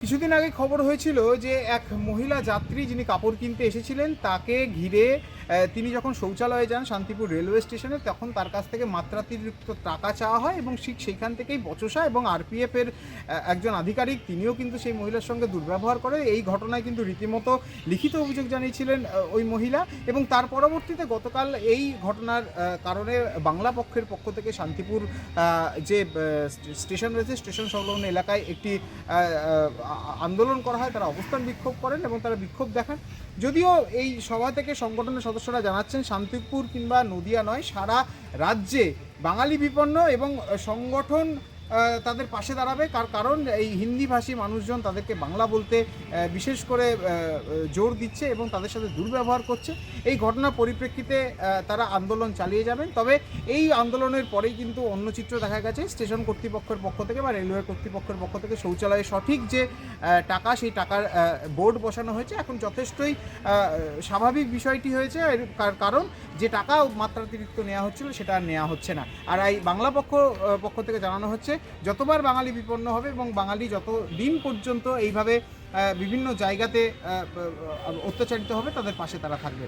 কিছুদিন আগে খবর হয়েছিল যে এক মহিলা যাত্রী যিনি কাপড় কিনতে এসেছিলেন তাকে ঘিরে তিনি যখন শৌচালয়ে যান শান্তিপুর রেলওয়ে স্টেশনে তখন তার কাছ থেকে মাত্রাতিরিক্ত টাকা চাওয়া হয় এবং ঠিক সেইখান থেকেই বচসা এবং আরপিএফ এর আহ, একজন আধিকারিক তিনিও কিন্তু সেই মহিলার সঙ্গে দুর্ব্যবহার করে এই ঘটনায় কিন্তু রীতিমতো লিখিত অভিযোগ জানিয়েছিলেন ওই মহিলা এবং তার পরবর্তীতে গতকাল এই ঘটনার কারণে বাংলা পক্ষের পক্ষ থেকে শান্তিপুর যে স্টেশন রয়েছে স্টেশন সংলগ্ন এলাকায় একটি আন্দোলন করা হয় তারা অবস্থান বিক্ষোভ করেন এবং তারা বিক্ষোভ দেখান। যদিও এই সভা থেকে সংগঠনের সদস্যরা জানাচ্ছেন, শান্তিপুর কিংবা নদিয়া নয়, সারা রাজ্যে বাঙালি বিপন্ন এবং সংগঠন তাদের পাশে দাঁড়াবে। কার, কারণ এই হিন্দিভাষী মানুষজন তাদেরকে বাংলা বলতে বিশেষ করে জোর দিচ্ছে এবং তাদের সাথে দুর্ব্যবহার করছে। এই ঘটনার পরিপ্রেক্ষিতে তারা আন্দোলন চালিয়ে যাবেন। তবে এই আন্দোলনের পরেই কিন্তু অন্য চিত্র দেখা গেছে। স্টেশন কর্তৃপক্ষের পক্ষ থেকে বা রেলওয়ে কর্তৃপক্ষের পক্ষ থেকে শৌচালয়ে সঠিক যে টাকা, সেই টাকার বোর্ড বসানো হয়েছে। এখন যথেষ্টই স্বাভাবিক বিষয়টি হয়েছে। কারণ যে টাকা মাত্রাতিরিক্ত নেওয়া হচ্ছিল, সেটা আর নেওয়া হচ্ছে না। আর এই বাংলা পক্ষ পক্ষ থেকে জানানো হচ্ছে, যতবার বাঙালি বিপন্ন হবে এবং বাঙালি যত দিন পর্যন্ত এইভাবে বিভিন্ন জায়গাতে অত্যাচারিত হবে, তাদের পাশে তারা থাকবে।